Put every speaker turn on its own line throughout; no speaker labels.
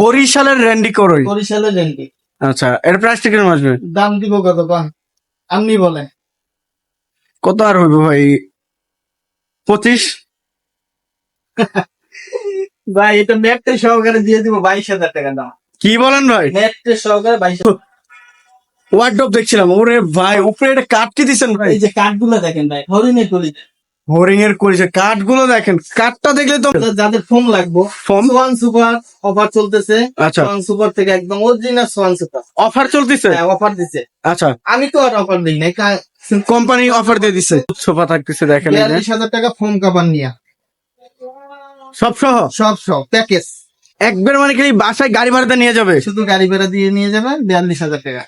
বরিশালের র্যান্ডি করই।
বরিশালের রেন্ডি
আচ্ছা এর প্রাইসটা কীরকম আসবে?
দাম দিব কত? কন। আপনি বলেন
কত আর হইবে ভাই? পঁচিশ?
ভাই এটা নেটে সহকারে দিয়ে দিব বাইশ হাজার টাকা দাম।
কি বলেন ভাই?
নেটে সহকারে বাইশ
ওয়ার্ডরোব দেখছিলাম। ওরে ভাই উপরে এটা কাঠ কি দিচ্ছেন ভাই?
এই যে কাঠগুলো দেখেন ভাই হরিণের কলি
হোরিং এর করেছে কাঠগুলো দেখেন কাঠটা দেখলে তো
যাদের ফোন লাগবো
ফোম?
সোয়ান সুপার অফার চলতেছে।
আচ্ছা।
সোয়ান সুপার থেকে একদম অরিজিনাল সোয়ান সুপার।
অফার চলতেছে?
হ্যাঁ অফার দিছে।
আচ্ছা।
আমি তো আর অফার দিই নাই
কোম্পানি অফার দিয়ে দিছে। সোফা থাকতেছে দেখেন।
বিয়াল্লিশ হাজার টাকা ফোম কাবার নিয়া।
সব সহ?
সব সব প্যাকেজ
একবার মানে খালি বাসায় গাড়ি ভাড়াতে নিয়ে যাবে?
শুধু গাড়ি ভাড়া দিয়ে নিয়ে যাবে বিয়াল্লিশ হাজার টাকা।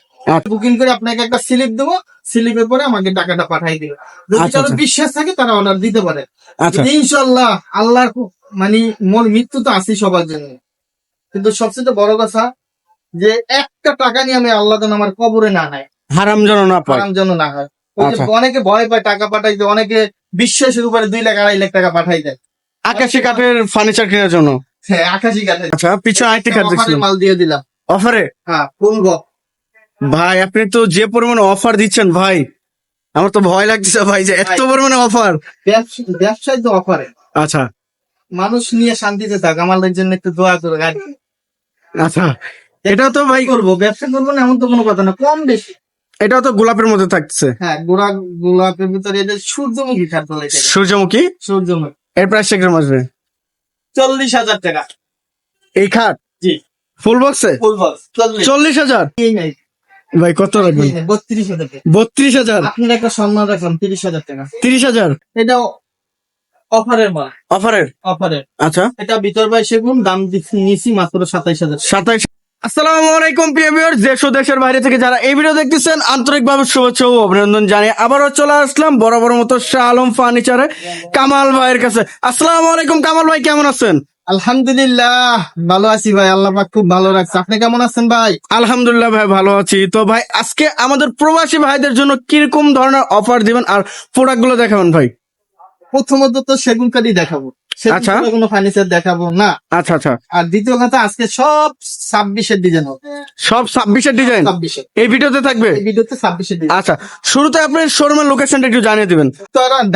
বুকিং করে আপনাকে একটা স্লিপ দেবো স্লিপের পরে আমাকে টাকাটা পাঠাই দিবে। যদি
আচ্ছা,
কারও
আচ্ছা।
বিশ্বাস থাকে তারা অর্ডার দিতে পারে।
আচ্ছা।
ইনশাল্লাহ আল্লাহর মানে মোর মৃত্যু তো আছে সবার জন্য। কিন্তু সবচেয়ে বড় কথা যে একটা টাকা নিয়ে আমি আল্লাহ যেন আমার কবরে না নেয়।
হারাম যেন না পায়।
আরাম যেন না হয়। অনেকে ভয় পায় টাকা পাঠাইতে অনেকে বিশ্বাসের উপরে দুই লাখ আড়াই লাখ টাকা পাঠাই দেয়।
আকাশি কাঠের ফার্নিচার কেনার জন্য।
হ্যাঁ আকাশি কাঠের।
আচ্ছা পিছনে আরেকটি কাঠ
মাল দিয়ে দিলাম।
অফারে?
হ্যাঁ ফুল গপ
ভাই আপনি তো যে পরিমাণে অফার দিচ্ছেন ভাই আমার তো ভয় লাগতেছে ভাই যে এত। পরিমাণে অফার
ব্যবসা- ব্যবসায় তো অফারে
আচ্ছা।
মানুষ নিয়ে শান্তিতে থাক আমাদের জন্য একটু দোয়া করে গাড়ি।
আচ্ছা। এটা তো ভাই
করব? ব্যবসা করব না এমন তো কোনো কথা না কম বেশি।
এটাও তো গোলাপের মধ্যে থাকছে
হ্যাঁ গোড়া গোলাপের ভিতরে এটা সূর্যমুখী খাট বলে
সূর্যমুখী?
সূর্যমুখী।
এর প্রাইস কীরকম আসবে?
চল্লিশ হাজার টাকা।
এই খাট?
জি।
ফুল বক্সে
ফুল বক্স চল্লিশ।
চল্লিশ হাজার?
এই নাই।
ভাই কত রাখবেন?
বত্রিশ হাজার
বত্রিশ হাজার?
আপনার একটা সম্মান রাখলাম তিরিশ হাজার টাকা।
তিরিশ হাজার?
এটা অফারের মাল।
অফারের?
অফারের।
আচ্ছা।
এটা ভিতর বাই সেগুন দাম নিছি মাত্র সাতাইশ হাজার
সাতাইশ আসসালামু আলাইকুম প্রিয় ভিউয়ার দেশ ও দেশের বাইরে থেকে যারা এই ভিডিও দেখতেছেন আন্তরিকভাবে শুভেচ্ছা ও অভিনন্দন জানিয়ে আবারও চলে আসলাম বরাবর মতো শাহ আলম ফার্নিচারে কামাল ভাইয়ের কাছে। আসসালামু আলাইকুম কামাল ভাই কেমন আছেন?
আলহামদুলিল্লাহ ভালো আছি ভাই আল্লাহ পাক খুব ভালো রাখছে। আপনি কেমন আছেন ভাই?
আলহামদুলিল্লাহ ভাই ভালো আছি। তো ভাই আজকে আমাদের প্রবাসী ভাইদের জন্য কীরকম ধরনের অফার দিবেন আর প্রোডাক্টগুলো দেখাবেন ভাই?
প্রথমত তো সেগুন কাঠই দেখাবো।
আচ্ছা।
কোনো ফার্নিচার দেখাবো না।
আচ্ছা আচ্ছা।
আর দ্বিতীয় কথা আজকে সব ছাব্বিশের ডিজাইন হবে।
সব ছাব্বিশের ডিজাইন
ছাব্বিশের।
এই ভিডিওতে থাকবে?
ভিডিওতে ছাব্বিশের ডিজাইন
আচ্ছা শুরুতে আপনি শোরুমের লোকেশনটা একটু জানিয়ে দিবেন।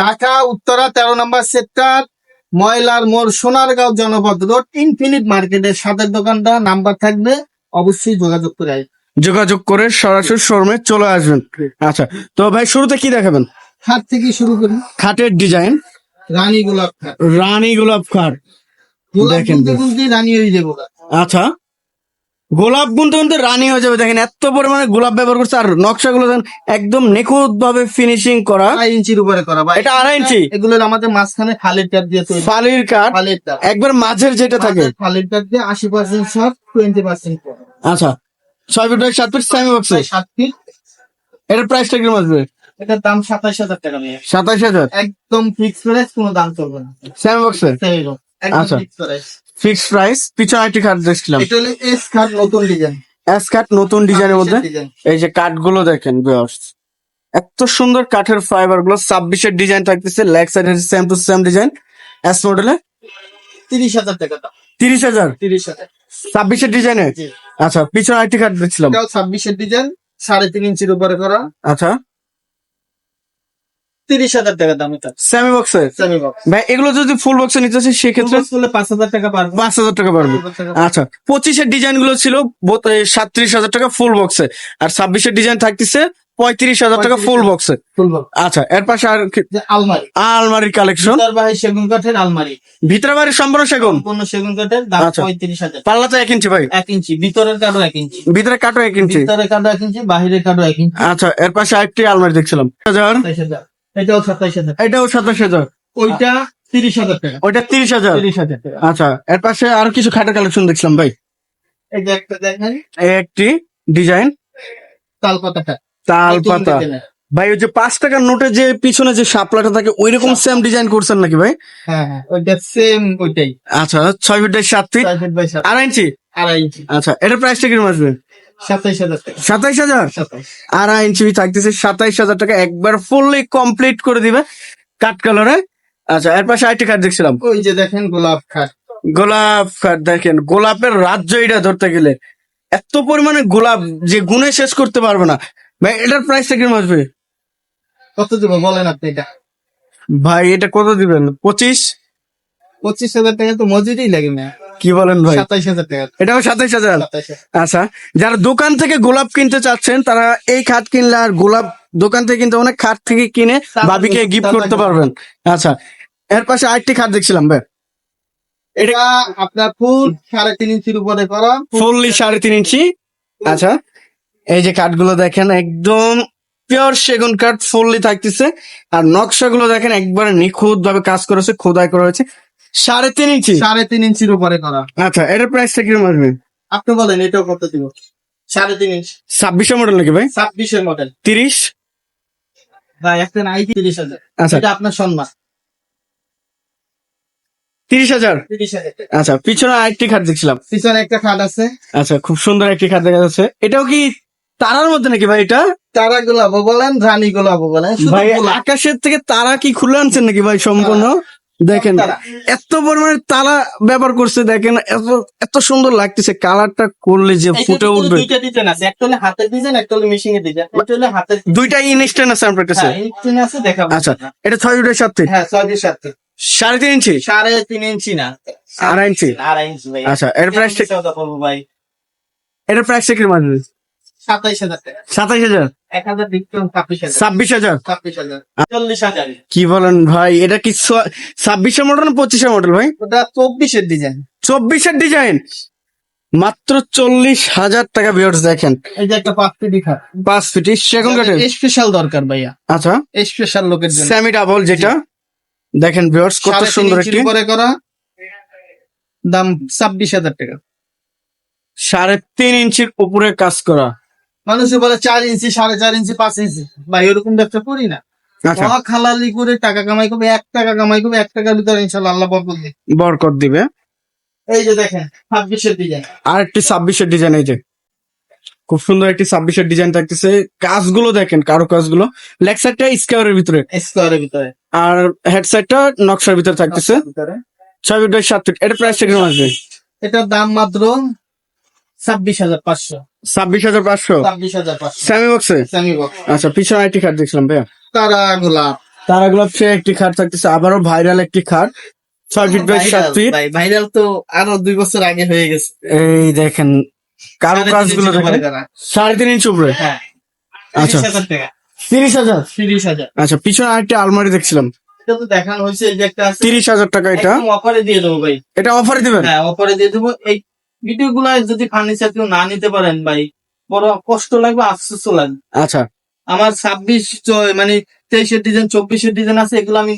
ঢাকা উত্তরা তেরো নম্বর সেক্টর ময়লার মোড় সোনারগাঁও জনপদ রোড ইনফিনিট মার্কেটের সাথে দোকানটা নাম্বার থাকবে অবশ্যই যোগাযোগ করে
যোগাযোগ করে সরাসরি শোরুমে চলে আসবেন। আচ্ছা তো ভাই শুরুতে কি দেখাবেন?
খাট থেকে শুরু করি।
খাটের ডিজাইন?
রানী গোলাপ খাট।
রানী গোলাপ খাট। দেখেন
রানী হয়ে যাব।
আচ্ছা। গোলাপ গুনতে গুনতে রানি হয়ে যাবে। দেখেন এত পরিমাণে গোলাপ ব্যবহার করছে আর নকশাগুলো দেখেন একদম নিখুঁত ভাবে ফিনিশিং করা।
আড়াই ইঞ্চির উপরে করা ভাই।
এটা আড়াই ইঞ্চি।
এগুলো আমাদের মাঝখানে ফালের ট্যাপ দিয়ে তৈরি।
ফালির কাঠ।
ফালের ট্যাপ
একবার মাঝের যেটা থাকে।
ফালের ট্যাপ দিয়ে আশি পার্সেন্ট শর্ট টোয়েন্টি পার্সেন্ট
আচ্ছা ছয় ফিট বাই সাত ফিট সেমি বক্সে
সাত ফিট
এটার প্রাইসটা কীরকম আসবে।
এটার দাম সাতাশ হাজার টাকা নিয়ে
সাতাশ হাজার?
একদম ফিক্স প্রাইস কোনো দাম চলবে না।
সেমি বক্সে আচ্ছা।
Fix
fixed price. পিছনে একটি কাঠ দেখছিলাম।
এটা হলো এস কার্ড নতুন ডিজাইন
এস কাঠ নতুন ডিজাইনের মধ্যে? এই যে কাঠগুলো দেখেন বিয়ার্স এত সুন্দর কাঠের ফাইবারগুলো ছাব্বিশের ডিজাইন থাকতেছে লেগ সাইডের same to same design S মডেলে
তিরিশ হাজার টাকা
তিরিশ হাজার?
তিরিশ হাজার।
ছাব্বিশের ডিজাইনে আচ্ছা পিছনে আরেকটি কাঠ দেখছিলাম।
ছাব্বিশের ডিজাইন সাড়ে তিন ইঞ্চির উপরে করা।
আচ্ছা।
তিরিশ হাজার টাকা দাম এটা
সেমি বক্সে ভাই এগুলো যদি ফুল বক্সে নিতে চাই সেক্ষেত্রে
পাঁচ হাজার টাকা পারব
পাঁচ হাজার টাকা পারবে আচ্ছা পঁচিশের ডিজাইনগুলো ছিল সাতত্রিশ হাজার টাকা ফুল বক্সে আর ছাব্বিশের ডিজাইন থাকতেছে পঁয়ত্রিশ হাজার টাকা ফুল বক্সে
ফুল
আচ্ছা এর পাশে আর
আলমারি।
আলমারির কালেকশন
সেগুন কাঠের আলমারি।
ভিতরে বাড়ির সম্পূর্ণ সেগুন?
সম্পূর্ণ সেগুন কাঠের দাম
আচ্ছা।
পঁয়ত্রিশ হাজার।
পাল্লা তো এক ইঞ্চি ভাই।
এক ইঞ্চি। ভিতরের কাঠও এক ইঞ্চি।
ভিতরে কাটো এক ইঞ্চি।
ভিতরের কাঠও এক ইঞ্চি বাহিরের কাঠও এক ইঞ্চি।
আচ্ছা এর পাশে আরেকটি আলমারি দেখছিলাম। হাজার।
এটাও সাতাইশ হাজার
এটাও সাতাশ হাজার।
ওইটা তিরিশ হাজার টাকা।
ওইটা তিরিশ হাজার?
তিরিশ হাজার টাকা।
আচ্ছা এর পাশে আরও কিছু খাটের কালেকশন দেখছিলাম ভাই।
এই যে একটা দেখেন
এই একটি ডিজাইন।
তাল পাতাটা
তাল পাতা ভাই ওই যে পাঁচ টাকার নোটে যে পিছনে যে শাপলাটা থাকে ওই রকম সেম ডিজাইন করছেন নাকি ভাই?
হ্যাঁ হ্যাঁ ওইটা সেম ওইটাই।
আচ্ছা ছয় ফিট বাই সাত ফিট আড়াই ইঞ্চি
আড়াই ইঞ্চি
আচ্ছা এটার প্রাইসটা কীরকম আসবে?
সাতাইশ হাজার
আড়াই ইঞ্চি থাকতেছে সাতাইশ হাজার টাকা। একবার ফুললি কমপ্লিট করে দিবে। কাট কালারে আচ্ছা এর পাশে আরেকটি কাঠ দেখছিলাম।
ওই যে দেখেন গোলাপ খাট
গোলাপ কাঠ দেখেন। গোলাপের রাজ্য এটা ধরতে গেলে। এত পরিমাণে গোলাপ যে গুনে শেষ করতে পারবে না। ভাই এটার প্রাইসটা কীরকম আসবে?
কত দিব? বলেন আপনি এটা।
ভাই এটা কত দিবেন? পঁচিশ?
পঁচিশ হাজার টাকা তো মজুরি লাগে না
কি বলেন ভাই? এটাও সাতাইশ হাজার? আচ্ছা যারা দোকান থেকে গোলাপ কিনতে চাচ্ছেন তারা এই খাট কিনলে আর গোলাপ দোকান থেকে কিনতে অনেক খাট থেকে কিনে ভাবিকে গিফট করতে পারবেন। আচ্ছা এর পাশে আরেকটি খাট দেখছিলাম ভাই।
এটা আপনার ফুল সাড়ে তিন ইঞ্চির উপরে করা।
সাড়ে তিন ইঞ্চি। আচ্ছা এই যে কাঠগুলো দেখেন একদম পিওর সেগুন কাঠ ফুললি থাকতেছে। আর নকশাগুলো দেখেন একবারে নিখুঁত ভাবে কাজ করেছে খোদাই করা হয়েছে। সাড়ে তিন ইঞ্চি?
সাড়ে তিন ইঞ্চির উপরে করা।
আচ্ছা এটার প্রাইসটা কীরকম আসবে?
আপনি বলেন এটাও কত দিব? সাড়ে তিন ইঞ্চ।
ছাব্বিশে মডেল নাকি ভাই?
ছাব্বিশের মডেল
তিরিশ?
ভাই একটা নাই তিরিশ হাজার।
আচ্ছা।
এটা আপনার সম্মান।
তিরিশ হাজার। আচ্ছা পিছনে আরেকটি খাট দেখছিলাম।
পিছনে একটা খাট আছে।
আচ্ছা খুব সুন্দর একটি খাট দেখা যাচ্ছে। এটাও কি তারার মধ্যে নাকি ভাই এটা?
তারা গোলাপও বলেন রানী গোলাপও বলেন
ভাই আকাশের থেকে তারা কি খুলে আনছেন নাকি ভাই সম্পূর্ণ? দেখেন। এত পরিমাণে তালা ব্যবহার করছে দেখেন এত এত সুন্দর লাগতেছে কালারটা করলে যে ফুটে উঠবে।
দুইটা ডিজাইন আছে একটা হলে হাতের ডিজাইন একটা হলে মেশিং এর ডিজাইন একটা হলে হাতের
দুইটা ইনস্ট্যান্ট আছে আপনার কাছে।
হ্যাঁ, আছে দেখাবো
আচ্ছা এটা ছয় ফুটের সাথে
হ্যাঁ ছয় দিয়ে সাত।
সাড়ে তিন ইঞ্চি?
সাড়ে তিন ইঞ্চি না।
আড়াই ইঞ্চি?
আড়াই ইঞ্চি ভাই
আচ্ছা এর প্রাইস
ভাই?
এটার প্রাইস কি মাঝে
সাতাইশ হাজার টাকা।
সাতাইশ
ছাব্বিশ হাজার।
কি বলেন ভাই এটা কি ছাব্বিশের মডেল না পঁচিশের মডেল ভাই?
ওটা চব্বিশের ডিজাইন
চব্বিশের ডিজাইন মাত্র চল্লিশ হাজার টাকা ভিউয়ার্স দেখেন।
এই যে একটা পাঁচ ফিটি খাট।
পাঁচ ফিটি
স্পেশাল দরকার ভাইয়া।
আচ্ছা।
স্পেশাল লোকের জন্য।
সেমি ডাবল যেটা। দেখেন ভিউয়ার্স কত সুন্দর একটি।
উপরে করা। দাম ছাব্বিশ হাজার টাকা।
সাড়ে তিন ইঞ্চির উপরে কাজ করা।
মানুষে বলে চার ইঞ্চি সাড়ে চার ইঞ্চি পাঁচ ইঞ্চি। ভাই ওরকম ব্যবসা করি না।
আচ্ছা।
খালালি করে টাকা কামাই করবে এক টাকা কামাই করবে এক টাকার ভিতরে ইনশাল্লাহ আল্লাহ বরকত দিবে।
বরকত দিবে।
এই যে দেখেন ছাব্বিশের ডিজাইন
আর একটি ছাব্বিশের ডিজাইন এই যে। খুব সুন্দর একটি ছাব্বিশের ডিজাইন থাকতেছে। কাজগুলো দেখেন কারও কাজগুলো। লেগ সাইডটা স্কোয়ারের ভিতরে।
স্কোয়ারের ভিতরে।
আর হেড সাইডটা নকশার ভিতরে থাকতেছে। ছয় ফিট বাই সাত ফিট। এটা প্রাইসটা কীরকম আসবে?
এটার দাম মাত্র ছাব্বিশ হাজার পাঁচশো।
ছাব্বিশ হাজার পাঁচশো?
ছাব্বিশ হাজার পাঁচশো।
সেমি বক্সে আচ্ছা পিছনে একটি খাট দেখছিলাম ভাইয়া।
তারা গোলাপ।
তারা গোলাপ সে একটি খাট থাকতেছে আবারও ভাইরাল একটি খাট ছয় ফিট বাই সাত
ভাইরাল
ফিট
ভাইরাল তো আরও দুই বছর আগে হয়ে গেছে।
এই দেখেন
কারও
কাজগুলো। সাড়ে তিন ইঞ্চ উপরে?
হ্যাঁ।
আচ্ছা।
তিরিশ হাজার
তিরিশ হাজার? আচ্ছা পিছনে আরেকটি আলমারি দেখছিলাম।
এটা তো দেখানো হয়েছে এই যে একটা
তিরিশ হাজার টাকা এটা।
অফারে দিয়ে দেবো ভাই।
এটা অফারে দিবেন?
হ্যাঁ অফারে দিয়ে দেবো। এই ভিডিও গুলা যদি ফার্নিচার কেউ না নিতে পারেন ভাই বড় কষ্ট লাগবে আফসোসও লাগবে।
আচ্ছা।
আমার ছাব্বিশ মানে তেইশের ডিজাইন চব্বিশের ডিজাইন আছে এগুলো আমি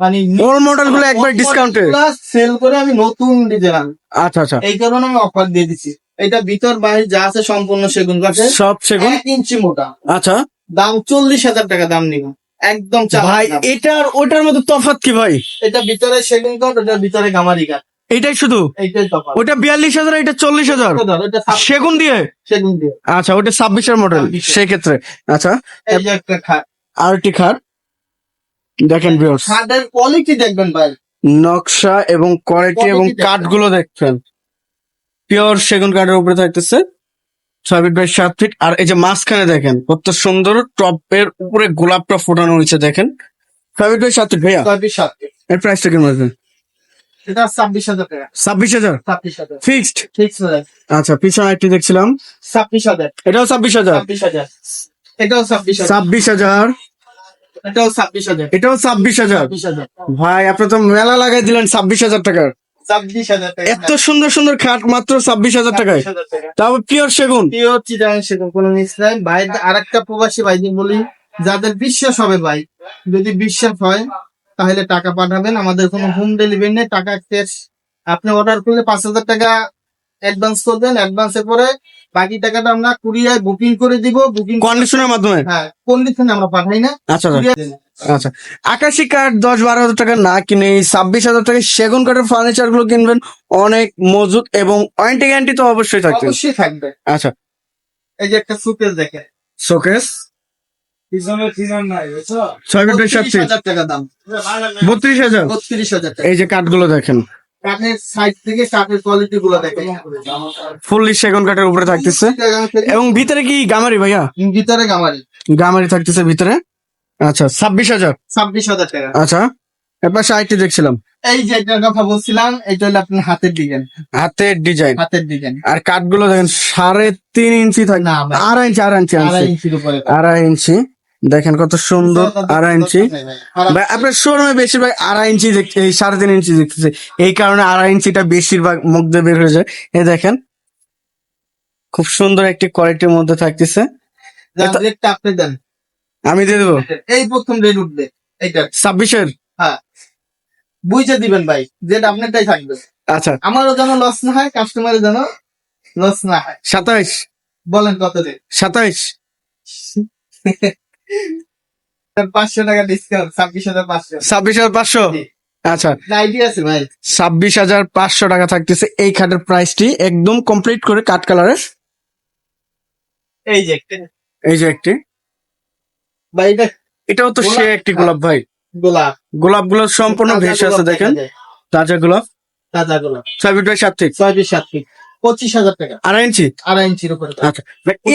মানে
ওর মডেলগুলো একবার ডিসকাউন্টে
সেল করে আমি নতুন ডিজাইন আনি
আচ্ছা আচ্ছা।
এই কারণে আমি অফার দিয়ে দিচ্ছি এটা ভিতর বাইরে যা আছে সম্পূর্ণ সেগুন কাঠের।
সব সেগুন?
এক ইঞ্চি মোটা।
আচ্ছা।
দাম চল্লিশ হাজার টাকা দাম নিব। একদম চাপ
ভাই এটার ওটার মধ্যে তফাৎ কি ভাই?
এটা ভিতরে সেগুন কাঠ ওটার ভিতরে গামারি কাঠ।
এটাই শুধু? ওটা বিয়াল্লিশ হাজার এটা চল্লিশ হাজার। সেগুন দিয়ে?
সেগুন দিয়ে।
আচ্ছা ওটা ছাব্বিশের মডেল
26
সেক্ষেত্রে আচ্ছা
যে একটা খাট।
দেখেন
খাটের কোয়ালিটি দেখবেন ভাই।
নকশা এবং কোয়ালিটি এবং
দেখবেন।
কাঠগুলো দেখছেন। পিওর সেগুন কাঠের উপরে থাকতেছে। ছয় ফিট বাই সাত ফিট আর এই যে মাঝখানে দেখেন কত সুন্দর টপের উপরে গোলাপটা ফোটানো হয়েছে দেখেন। ছয় ফিট বাই সাত ফিট ভাইয়া।
চব্বিশ সাত ফিট
এর প্রাইসটা কেমন আসবে
এটা ছাব্বিশ হাজার টাকা।
ছাব্বিশ হাজার?
ছাব্বিশ হাজার।
ফিক্সড
ঠিক
আচ্ছা পিছনে একটি দেখছিলাম।
ছাব্বিশ হাজার।
এটাও ছাব্বিশ হাজার?
ছাব্বিশ হাজার। এটাও ছাব্বিশ হাজার।
ছাব্বিশ হাজার?
এটাও ছাব্বিশ হাজার।
এটাও ছাব্বিশ হাজার? ভাই আপনি তো মেলা লাগাই দিলেন ছাব্বিশ হাজার টাকার।
টাকা।
এত সুন্দর সুন্দর খাট মাত্র ছাব্বিশ হাজার টাকায়। তারপর পিওর সেগুন?
পিওর চিটাং সেরকম কোনো নাই। ভাই আর একটা প্রবাসী ভাইদের বলি যাদের বিশ্বাস হবে ভাই যদি বিশ্বাস হয় তাহলে টাকা পাঠাবেন। আমাদের কোনো হোম ডেলিভারি নেই টাকা ক্যাশ আপনি অর্ডার করলে পাঁচ হাজার টাকা অ্যাডভান্স করবেন। অ্যাডভান্সের পরে বাকি টাকাটা আমরা কুরিয়ায় বুকিং করে দিব। বুকিং
কন্ডিশনের মাধ্যমে?
হ্যাঁ কন্ডিশনে আমরা পাঠাই না।
আচ্ছা আচ্ছা। আচ্ছা। আকাশি কাঠ দশ বারো হাজার টাকা না কিনে ছাব্বিশ হাজার টাকা সেগুন কাঠের ফার্নিচারগুলো কিনবেন। অনেক মজুত এবং ওয়ারেন্টি গ্যারান্টি তো অবশ্যই থাকবে।
অবশ্যই থাকবে।
আচ্ছা।
এই যে একটা সুকেস দেখে
শোকেস ছয় ফিট বাই
হাজার টাকা দাম।
বত্রিশ হাজার?
বত্রিশ হাজার
এই যে কাঠগুলো দেখেন।
কাঠের সাইড থেকে কাঠের কোয়ালিটি গুলো দেখেন।
ফুললি সেগুন কাঠের উপরে থাকতেছে। এবং ভিতরে কি গামারি ভাইয়া?
ভিতরে গামারি।
গামারি থাকতেছে ভিতরে। আচ্ছা ছাব্বিশ হাজার?
ছাব্বিশ হাজার টাকা।
আচ্ছা এরপর সাইটটি দেখছিলাম।
এই যে এটার কথা বলছিলাম এটা হলো আপনার হাতের ডিজাইন।
হাতের ডিজাইন।
হাতের ডিজাইন।
আর কাঠগুলো দেখেন সাড়ে তিন ইঞ্চি থাকে
না
আড়াই ইঞ্চি আড়াই ইঞ্চি
আড়াই ইঞ্চির উপরে।
আড়াই ইঞ্চি। দেখেন কত সুন্দর আড়াই ইঞ্চি। ভাই। আপনার শোরুমে বেশিরভাগ আড়াই ইঞ্চি দেখতে এই সাড়ে তিন ইঞ্চি দেখতেছে। এই কারণে আড়াই ইঞ্চিটা বেশিরভাগ মুখ দিয়ে বের হয়ে যায়। এ দেখেন খুব সুন্দর একটি কোয়ালিটির মধ্যে থাকতেছে।
আপনি দেন।
আমি দিয়ে দেবো।
এই প্রথম রেট উঠবে এইটা।
ছাব্বিশের?
হ্যাঁ। বুঝে দিবেন ভাই যেটা আপনারটাই থাকবে।
আচ্ছা।
আমারও যেন লস না হয় কাস্টমারের যেন লস না হয়।
সাতাইশ।
বলেন কত রেট
সাতাইশ।
পাঁচশো টাকা ডিসকাউন্ট ছাব্বিশ হাজার পাঁচশো।
ছাব্বিশ হাজার পাঁচশো? আচ্ছা।
আইডিয়া আছে ভাই।
ছাব্বিশ হাজার পাঁচশো টাকা থাকতেছে এই খাটের প্রাইসটি একদম কমপ্লিট করে কালারের।
এই যে একটা।
এই যে একটি।
ভাই এটা
এটাও তো সে। একটি গোলাপ ভাই।
গোলাপ।
গোলাপগুলো সম্পূর্ণ ভেসে আছে দেখেন।
দেখা
তাজা গোলাপ।
তাজা গোলাপ।
ছয় ফিট বাই সাত ফিট
ছয় সাত ফিট পঁচিশ হাজার টাকা।
আড়াই ইঞ্চি?
আড়াই ইঞ্চির উপরে।
আচ্ছা।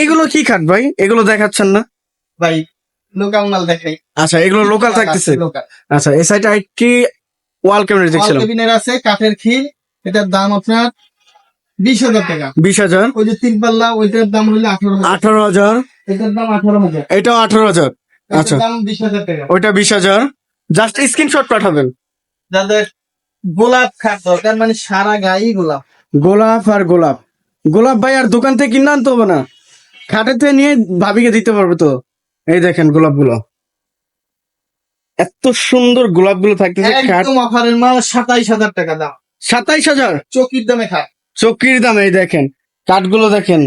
এগুলো কি খাট ভাই? এগুলো দেখাচ্ছেন না।
ভাই লোকাল মাল দেখাই
আচ্ছা এগুলো লোকাল থাকতেছে? আচ্ছা এই সাইডে একটি ওয়াল ক্যাবিনেট দেখছিলাম?
কেবিনের আছে কাঠের ক্ষীর এটার দাম আপনার বিশ হাজার টাকা।
বিশ হাজার?
ওই যে তিন পাল্লা ওইটার দাম হলো আঠারো
আঠারো হাজার?
এটার দাম আঠারো হাজার।
এটাও আঠারো হাজার? আচ্ছা।
দাম বিশ হাজার টাকা।
ওইটা বিশ হাজার? জাস্ট স্ক্রিনশট পাঠাবেন।
যাদের গোলাপ খাট দরকার মানে সারা গায়ে গোলাপ।
গোলাপ আর গোলাপ। গোলাপ ভাই আর দোকান থেকে কিনে আনতে হবে না। খাটের থেকে নিয়ে ভাবিকে দিতে পারবে তো। এই দেখেন গোলাপগুলো এত সুন্দর গোলাপগুলো থাকতেছে
একদম অফারের মাল সাতাইশ হাজার টাকা দাম।
সাতাইশ হাজার?
চকির দামে খাট।
চক্রির দাম এই দেখেন। কাঠগুলো দেখেন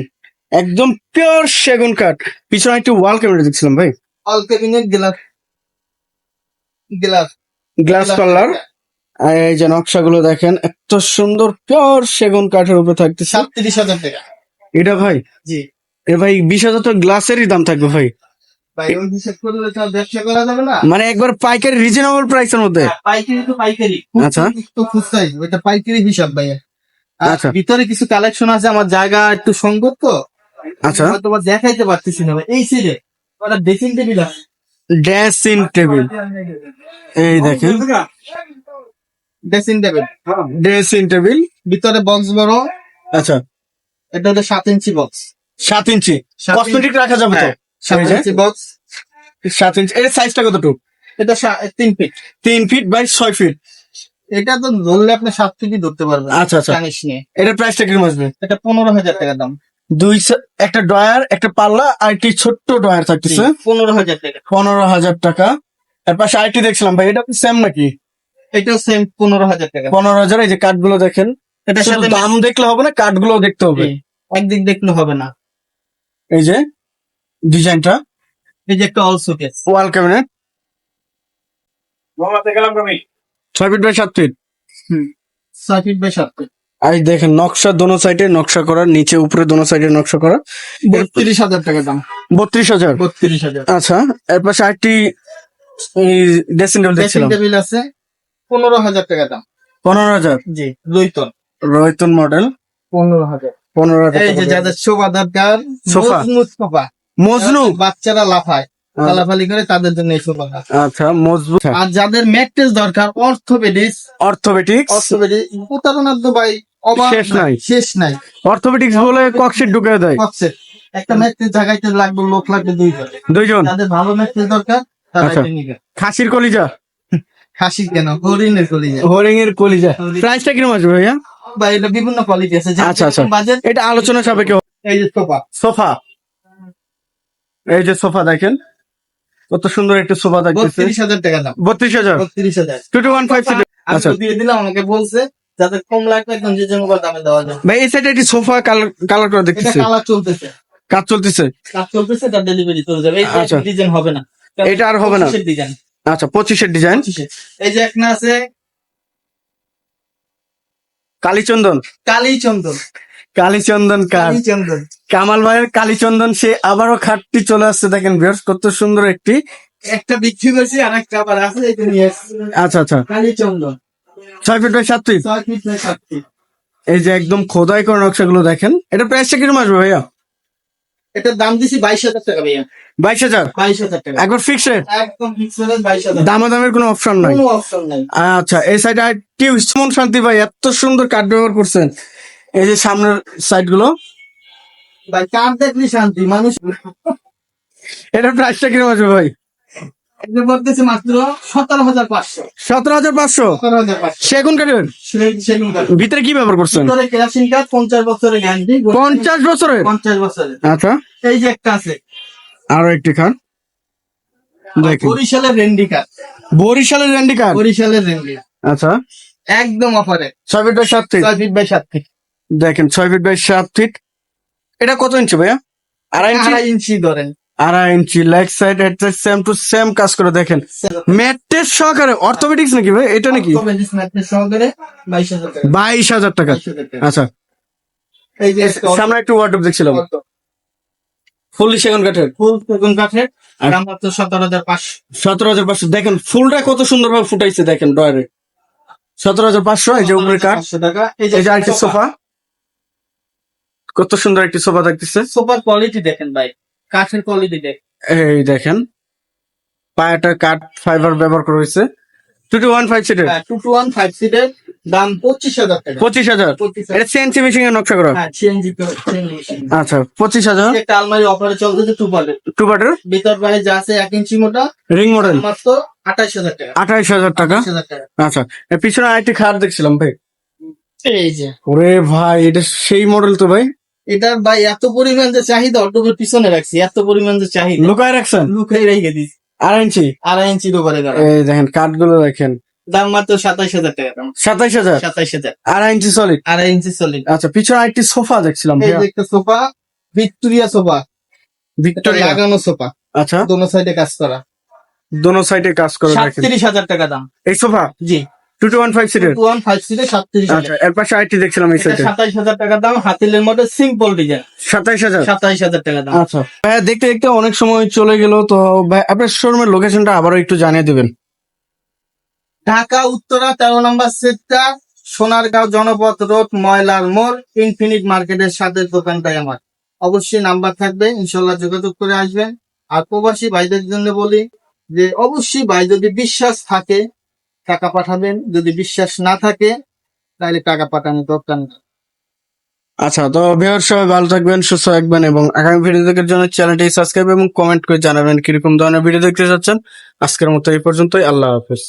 একদম পিওর সেগুন কাঠ। পিছনে একটু ওয়াল ক্যামেরা দেখছিলাম ভাই।
গ্লাস গ্লাস
গ্লাস পাল্লার এই যে নকশাগুলো দেখেন এত সুন্দর পিওর সেগুন কাঠের উপরে থাকতেছে।
সাতত্রিশ হাজার টাকা।
এটা ভাই?
জি।
এ ভাই বিশ হাজার তো গ্লাসেরই দাম থাকবে ভাই। মানে একবার পাইকারি রিজনেবল প্রাইসের মধ্যে?
হ্যাঁ, পাইকারি তো পাইকারি।
আচ্ছা।
তো খুচরাই ওইটা পাইকারি হিসাব ভাই আর
আচ্ছা।
ভিতরে কিছু কালেকশন আছে আমার জায়গা একটু সংকট তো
আচ্ছা
বা দেখাইতে পারতেছি না ভাই। এই সিরে ওটা ড্রেসিং টেবিল আছে।
ড্রেসিং টেবিল এই দেখেন।
ড্রেসিং টেবিল
ড্রেসিং টেবিল
ভিতরে বক্স বড়।
আচ্ছা।
এটা হলো সাত ইঞ্চি বক্স
সাত ইঞ্চি। কসমেটিক রাখা যাবে তো?
সাত ইঞ্চি বক্স
সাত ইঞ্চি এর সাইজটা কতটুকু?
এটা তিন ফিট
তিন ফিট বাই ছয় ফিট
এটা তো ধরলে আপনি সাত ফিটই ধরতে পারবেন
আচ্ছা, আচ্ছা।
জানিস নিয়ে
এটার প্রাইসটা কীরকম আসবে?
এটা পনেরো হাজার টাকা দাম।
দুই একটা ড্রয়ার একটা পাল্লা আর একটি ছোট্ট ড্রয়ার থাকতেছে।
পনেরো হাজার টাকা।
পনেরো হাজার টাকা। এর পাশে আরেকটি দেখছিলাম ভাই এটা সেম নাকি?
এটাও সেম পনেরো হাজার টাকা।
পনেরো হাজার এই যে কাঠগুলো দেখেন।
সাথে
দাম দেখলে হবে না কাঠগুলো দেখতে হবে।
একদিক দেখলে হবে না।
এই যে ডিজাইনটা?
এই যে একটা অল সুকেস
ওয়াল ক্যাবিনেট ছয় ফিট বাই সাত ফিট
ছয় ফিট বাই সাত ফিট
আর দেখেন নকশা দোনো সাইডে নকশা করা নিচে উপরে দোনো সাইডে নকশা করা।
বত্রিশ হাজার টাকা দাম।
বত্রিশ হাজার?
বত্রিশ হাজার।
আচ্ছা এর পাশে আরেকটি ড্রেসিং টেবিল
ড্রেসিং
দেখছিলাম।
টেবিল আছে পনেরো হাজার টাকা দাম।
পনেরো হাজার?
জি দুইতন
রয়তন মডেল
পনেরো হাজার।
পনেরো হাজার
এই যে। যাদের শোভা দরকার
সোফা।
মজবুত সোফা।
মজনু।
বাচ্চারা লাফায়
হ্যাঁ।
লাফালি করে তাদের জন্য এই সোফা
আচ্ছা মজবুত
আর যাদের ম্যাট্রেস দরকার অর্থোপেডিক্স।
Orthopaedics
orthopaedics. প্রতারণার তো ভাই
শেষ নাই।
শেষ নাই।
অর্থোপেটিক্স বলে ককশিট ঢুকে দেয়।
কনসেপ্ট একটা ম্যাট্রেস জায়গাইতে লাগবে লোক লাগবে দুইজন।
দুইজন?
যাদের ভালো ম্যাট্রেস দরকার তারা
আচ্ছা। খাসির কলিজা?
খাসি কেন? হরিণের কলিজা।
হরিং এর কলিজা প্রাইসটা কীরকম আসবে ভাইয়া?
বা এটা বিভিন্ন কোয়ালিটি আছে।
আচ্ছা, আচ্ছা।
বাজেট
এটা আলোচনা সাপেক্ষে
এই যে সোফা।
সোফা। এই যে সোফা দেখেন কত সুন্দর একটা সোফা দেখতেছে।
বত্রিশ হাজার টাকা দাম।
বত্রিশ হাজার?
বত্রিশ হাজার।
টু টু ওয়ান ফাইভ আচ্ছা।
দিয়ে দিলাম আমাকে বলছে যাদের কম লাগবে একদম যে যেমন দামে দেওয়া যায়।
ভাই এই সাইডে একটি সোফা কালার করে দেখতেছি।
কালার চলতেছে।
কাজ চলতেছে?
কাজ চলতেছে তার ডেলিভারি চলে যাবে।
আচ্ছা।
এই ডিজাইন হবে না।
এটা আর হবে না।
ডিজাইন
আচ্ছা পঁচিশের ডিজাইন
এই যে একটা আছে
কালীচন্দন।
কালী চন্দন
কালীচন্দন কাঠ
কালী
কামাল ভাইয়ের কালীচন্দন সে আবারও খাটটি চলে আসছে দেখেন বেশ কত সুন্দর একটি।
একটা বিক্রি করছি আর একটা আবার আছে এটা নিয়ে আসছি।
আচ্ছা আচ্ছা।
কালীচন্দন।
ছয় ফিট বাই সাত ফিট?
ছয় ফিট বাই সাত ফিট।
এই যে একদম খোদাই করা নকশাগুলো দেখেন। এটা প্রাইসটা কীরকম আসবে ভাইয়া?
এটার দাম দিছি বাইশ হাজার টাকা ভাইয়া।
বাইশ হাজার?
বাইশ হাজার টাকা।
একবার ফিক্স রেট
একদম ফিক্স রেট বাইশ হাজার।
দামাদামের কোনো অপশন নাই?
কোনো অপশন নাই।
আচ্ছা এই সাইডে আরেকটি মন শান্তি ভাই এত সুন্দর কাঠ ব্যবহার করছেন। এই যে সামনের সাইডগুলো।
ভাই কার দেখলি শান্তি? মানুষ
এটার প্রাইসটা কীরকম আসবে ভাই?
এটা মাত্র সতেরো হাজার পাঁচশো।
সতেরো হাজার পাঁচশো? সেগুন কাঠের। ভিতরে কি ব্যবহার করছেন?
কেরাসিন কাঠ পঞ্চাশ বছরের গ্যারান্টি।
পঞ্চাশ বছরের?
পঞ্চাশ বছরের।
আচ্ছা।
এই যে একটা আছে।
আরও একটি খান।
বরিশালের রেন্ডি কাঠ।
বরিশালের কার্ড
বরিশালের রেন্ডি।
আচ্ছা।
একদম অফারে।
ছয় ফিট বাই সাত ফিট।
ছয় ফিট বাই সাত ফিট।
দেখেন ছয় ফিট বাই সাত ফিট এটা কত ইঞ্চি ভাইয়া? আড়াই ইঞ্চি
আড়াই ইঞ্চি ধরেন।
আড়াই inch leg side head side same to same কাজ করে দেখেন। ম্যাট্রেস সহকারে অর্থোপেডিক্স নাকি ভাই? এটা নাকি?
বাইশ হাজার টাকা।
আচ্ছা।
এই যে
সামনে একটু ওয়ার্ডরোব দেখছিলাম। ফুললি সেগুন কাঠের?
ফুল সেগুন কাঠের।
আর-
দাম মাত্র সতেরো হাজার পাঁচশো।
সতেরো হাজার পাঁচশো। দেখেন ফুলটা কত সুন্দর ভাবে ফুটাইছে দেখেন ডয়ারে সতেরো হাজার পাঁচশো এই যে উপরে কাঠ।
এই
যে আরেকটি সোফা। কত সুন্দর একটি সোফা দেখতেছে
সোফার কোয়ালিটি দেখেন ভাই। কাঠের কোয়ালিটি দেখেন
এই দেখেন পায়াটা কাঠ ফাইবার ব্যবহার করা হয়েছে। টু টু ওয়ান ফাইভ সিটের
টু টু ওয়ান ফাইভ সিটের দাম পঁচিশ হাজার টাকা।
পঁচিশ হাজার? এটা সিএনসি মেশিন এর নকশা করা।
হ্যাঁ
আচ্ছা পঁচিশ হাজার।
একটা আলমারি অফারে চলতেছে টু পার্টের
টু বাটার
ভিতর বাইরে যা আছে এক ইঞ্চি মোটা
রিং মডেল
মাত্র আঠাশ হাজার টাকা।
আঠাইশ হাজার টাকা?
আঠাশ হাজার টাকা।
আচ্ছা পিছনে আরেকটি খাট দেখছিলাম ভাই।
এই যে।
ওরে ভাই এটা সেই মডেল তো ভাই।
এটার ভাই এত পরিমাণ যে চাহিদা অটোপের পিছনে রাখছি এত পরিমাণ যে চাহিদা।
লুকায় রাখছেন?
লুকাই রেখে দিছি।
আড়াই ইঞ্চি?
আড়াই ইঞ্চির উপরে
এই দেখেন কাঠগুলো দেখেন।
দাম মাত্র সাতাইশ হাজার টাকা দাম।
সাতাইশ হাজার?
সাতাইশ হাজার।
আড়াই ইঞ্চি সলিড
আড়াই ইঞ্চি সলিড
আচ্ছা পিছনে আরেকটি সোফা দেখছিলাম
এই যে একটা সোফা ভিক্টোরিয়া সোফা।
ভিক্টোরিয়া।
লাগানো সোফা।
আচ্ছা।
দোনো সাইডে কাজ করা।
দোনো সাইডে কাজ করে দেখেন।
সাতত্রিশ হাজার টাকা দাম।
এই সোফা?
জি।
টু টু ওয়ান ফাইভ সিটের
টু ওয়ান ফাইভ সিটে সাতত্রিশ
আচ্ছা এর পাশে আরেকটি দেখছিলাম এই সাইডে।
সাতাইশ হাজার টাকা দাম হাতিলের মধ্যে সিম্পল ডিজাইন
সাতাইশ হাজার?
সাতাইশ হাজার টাকা দাম।
আচ্ছা। ভাইয়া দেখতে দেখতে অনেক সময় চলে গেল তো ভাই আপনার শোরুমের লোকেশনটা আবারও একটু জানিয়ে দিবেন।
ঢাকা উত্তরা তেরো number sector Sonargaon Janapath road ময়লার মোড় ইনফিনিট মার্কেটের সাথে দোকানটাই আমার। অবশ্যই নাম্বার থাকবে ইনশাল্লাহ যোগাযোগ করে আসবেন। আর প্রবাসী ভাইদের জন্য বলি যে অবশ্যই ভাই যদি বিশ্বাস থাকে টাকা পাঠাবেন। যদি বিশ্বাস না থাকে, তাহলে টাকা পাঠানোর দরকার নেই
আচ্ছা তো ভিউয়ার সবাই ভালো থাকবেন, সুস্থ থাকবেন এবং আগামী ভিডিও দেখার জন্য চ্যানেলটি সাবস্ক্রাইব এবং কমেন্ট করে জানাবেন কীরকম ধরনের ভিডিও দেখতে চাচ্ছেন। আজকের মতো এই পর্যন্তই, আল্লাহ হাফেজ।